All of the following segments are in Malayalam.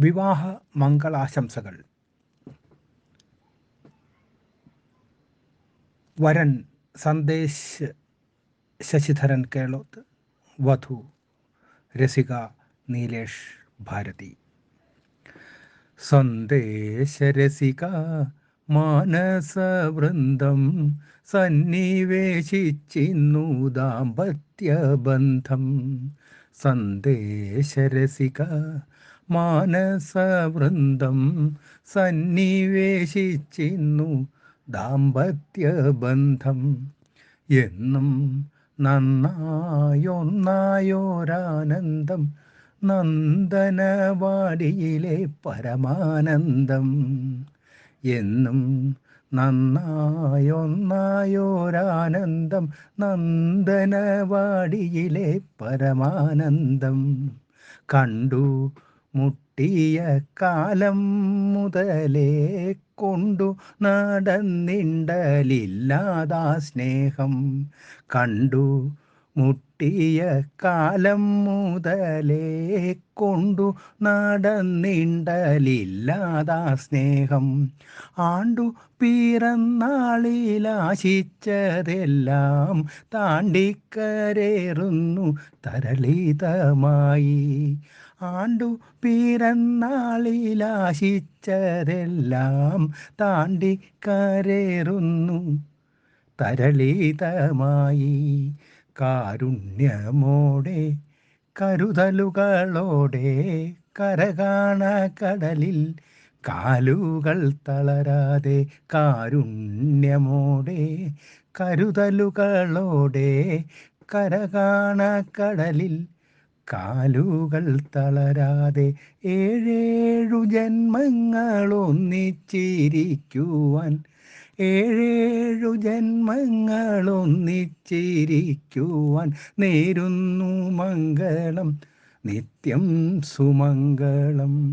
വിവാഹ മംഗളാശംസകൾ. വരൻ സന്ദേശ് ശശിധരൻ കേളോത്ത് വധു രസിക നീലേഷ് ഭാരതി. സന്ദേശരസിക മാനസവൃന്ദം സന്നിവേശിച്ചിന്നു ദാമ്പത്യബന്ധം സന്ദേശരസിക മാനസവൃന്ദം സന്നിവേശിച്ചിന്നു ദാമ്പത്യബന്ധം. എന്നും നന്നായൊന്നായോരാനന്ദം നന്ദനവാടിയിലെ പരമാനന്ദം. എന്നും നന്നായൊന്നായോരാനന്ദം നന്ദനവാടിയിലെ പരമാനന്ദം. കണ്ടു മുട്ടിയ കാലം മുതലേ കൊണ്ടു നടന്നിണ്ടലില്ലാതാ സ്നേഹം. കണ്ടു മുട്ടിയ കാലം മുതലേ കൊണ്ടു നടന്നിണ്ടലില്ലാതാ സ്നേഹം. ആണ്ടു പിറന്നാളിലാശിച്ചതെല്ലാം താണ്ടിക്കരേറുന്നു തരളിതമായി. ആണ്ടു പിറന്നാളിലാശിച്ചതെല്ലാം താണ്ടിക്കരേറുന്നു തരളിതമായി കാരുണ്യമോടെ കരുതലുകളോടെ കരകാണ കടലിൽ കാലുകൾ തളരാതെ കാരുണ്യമോടെ കരുതലുകളോടെ കരകാണ കടലിൽ കാലുകൾ തളരാതെ ഏഴേഴു ജന്മങ്ങളൊന്നിച്ചിരിക്കുവാൻ ഏഴേഴു ജന്മങ്ങളൊന്നിച്ചിരിക്കുവാൻ നേരുന്നു മംഗളം നിത്യം സുമംഗളം.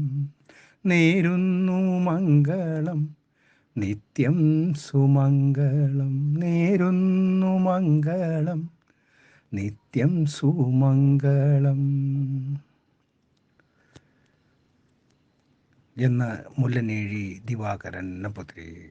നേരുന്നു മംഗളം നിത്യം സുമംഗളം. നേരുന്നു മംഗളം നിത്യം സുമംഗളം. എന്ന് മുല്ലനേഴി ദിവാകരൻ നമ്പൂതിരി